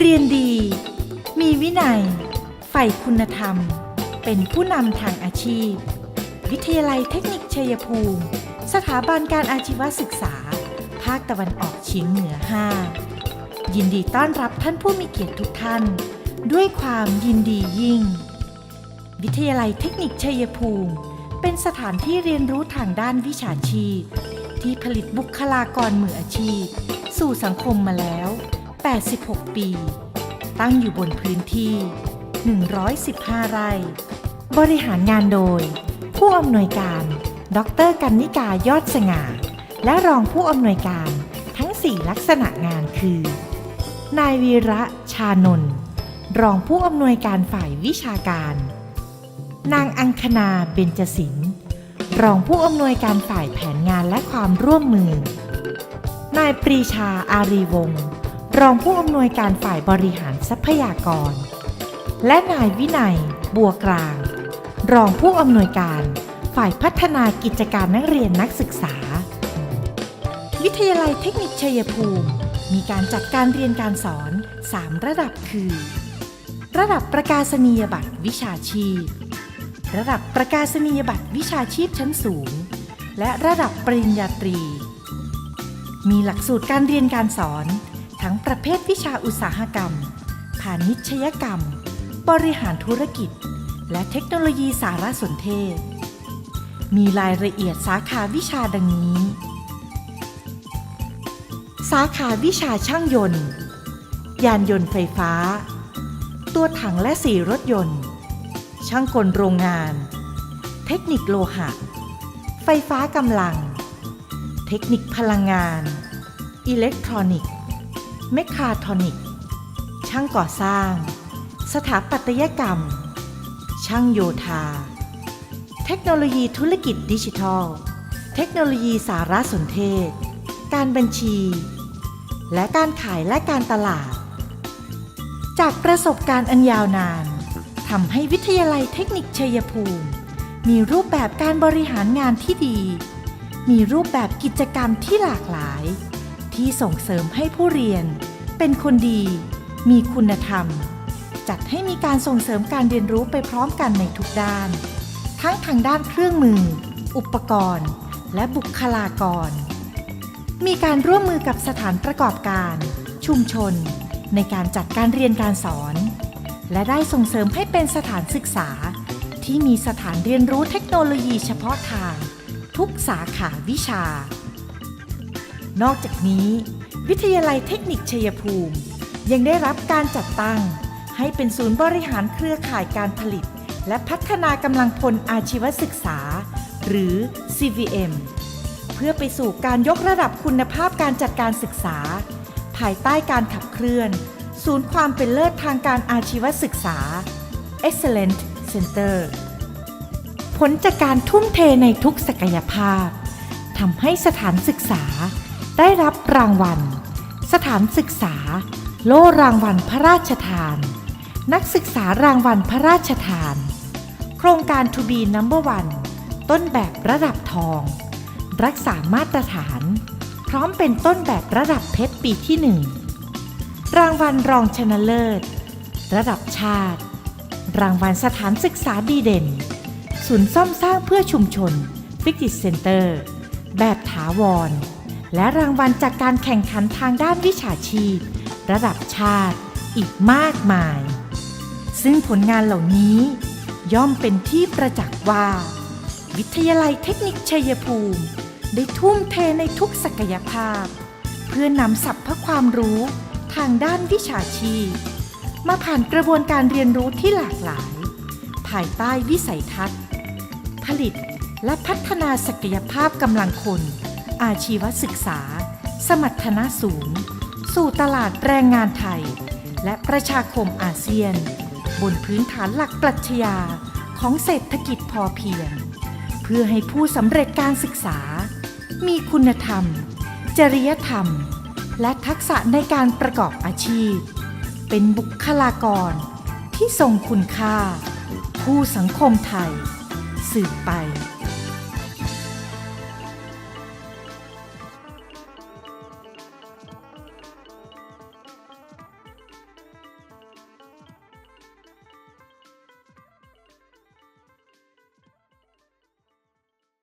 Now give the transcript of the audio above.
เรียนดี มีวินัย ใฝ่คุณธรรม เป็นผู้นำทางอาชีพ วิทยาลัยเทคนิคชัยภูมิ สถาบันการอาชีวศึกษา ภาคตะวันออกเฉียงเหนือ 5 ยินดีต้อนรับท่านผู้มีเกียรติทุกท่าน ด้วยความยินดียิ่ง วิทยาลัยเทคนิคชัยภูมิ เป็นสถานที่เรียนรู้ทางด้านวิชาชีพ ที่ผลิตบุคลากรมืออาชีพ สู่สังคมมาแล้ว 86 ปี ตั้งอยู่บนพื้นที่ 115 ไร่ บริหารงานโดย ผู้อำนวยการ ดรกันนิกายอดสง่า และรองผู้อำนวยการทั้ง 4 ลักษณะงานคือ นายวีระชานนท์รองผู้อำนวยการฝ่ายวิชาการ นางอังคณาเบญจศิลป์รองผู้อำนวยการฝ่ายแผนงานและความร่วมมือ นายปรีชาอารีวงศ์ รองผู้อำนวยการฝ่ายบริหารทรัพยากร และนายวินัย บัวกลาง รองผู้อำนวยการฝ่ายพัฒนากิจการนักเรียนนักศึกษา วิทยาลัยเทคนิคชัยภูมิ มีการจัดการเรียนการสอน 3 ระดับคือ ระดับประกาศนียบัตรวิชาชีพ ระดับประกาศนียบัตรวิชาชีพชั้นสูง และระดับปริญญาตรี มีหลักสูตรการเรียนการสอน ทั้งประเภทวิชาอุตสาหกรรม พาณิชยกรรม บริหารธุรกิจ และเทคโนโลยีสารสนเทศ มีรายละเอียดสาขาวิชาดังนี้ สาขาวิชาช่างยนต์ ยานยนต์ไฟฟ้า ตัวถังและสีรถยนต์ ช่างกลโรงงาน เทคนิคโลหะ ไฟฟ้ากำลัง เทคนิคพลังงาน อิเล็กทรอนิกส์ เมคาทอนิก ช่างก่อสร้าง สถาปัตยกรรม ช่างโยธา เทคโนโลยีธุรกิจดิจิทัล เทคโนโลยีสารสนเทศ การบัญชี และการขายและการตลาด จากประสบการณ์อันยาวนานทำให้วิทยาลัยเทคนิคชัยภูมิ มีรูปแบบการบริหารงานที่ดี มีรูปแบบกิจกรรมที่หลากหลาย ที่ส่งเสริมให้ผู้เรียน เป็นคนดี มีคุณธรรม จัดให้มีการส่งเสริมการเรียนรู้ไปพร้อมกันในทุกด้าน ทั้งทางด้านเครื่องมือ อุปกรณ์ และบุคลากร มีการร่วมมือกับสถานประกอบการ ชุมชน ในการจัดการเรียนการสอน และได้ส่งเสริมให้เป็นสถานศึกษา ที่มีสถานเรียนรู้เทคโนโลยีเฉพาะทาง ทุกสาขาวิชา นอกจากนี้ วิทยาลัยเทคนิคชัยภูมิ ยังได้รับการจัดตั้ง ให้เป็นศูนย์บริหารเครือข่ายการผลิต และพัฒนากำลังพลอาชีวศึกษา หรือ CVM เพื่อไปสู่การยกระดับคุณภาพการจัดการศึกษา ภายใต้การขับเคลื่อน ศูนย์ความเป็นเลิศทางการอาชีวศึกษา Excellent Center ผลจากการทุ่มเทในทุกศักยภาพทำให้สถานศึกษา ได้รับรางวัล สถานศึกษา โล่รางวัลพระราชทาน นักศึกษารางวัลพระราชทาน โครงการ To be Number One ต้นแบบระดับทอง รักษามาตรฐาน พร้อมเป็นต้นแบบระดับเพชรปีที่หนึ่งรางวัลรองชนะเลิศ ระดับชาติ รางวัลสถานศึกษาดีเด่น ศูนย์ซ่อมสร้างเพื่อชุมชน f i x i t Center แบบถาวร และรางวัลจากการแข่งขันทางด้านวิชาชีพ ระดับชาติอีกมากมาย ซึ่งผลงานเหล่านี้ ย่อมเป็นที่ประจักษ์ว่า วิทยาลัยเทคนิคชัยภูมิ ได้ทุ่มเทในทุกศักยภาพ เพื่อนำสรรพความรู้ทางด้านวิชาชีพ มาผ่านกระบวนการเรียนรู้ที่หลากหลาย ภายใต้วิสัยทัศน์ ผลิตและพัฒนาศักยภาพกำลังคน อาชีวศึกษา สมรรถนะสูง สู่ตลาดแรงงานไทย และประชาคมอาเซียน บนพื้นฐานหลักปรัชญาของเศรษฐกิจพอเพียง เพื่อให้ผู้สำเร็จการศึกษา มีคุณธรรม จริยธรรม และทักษะในการประกอบอาชีพ เป็นบุคลากรที่ทรงคุณค่า ผู้สังคมไทย สืบไป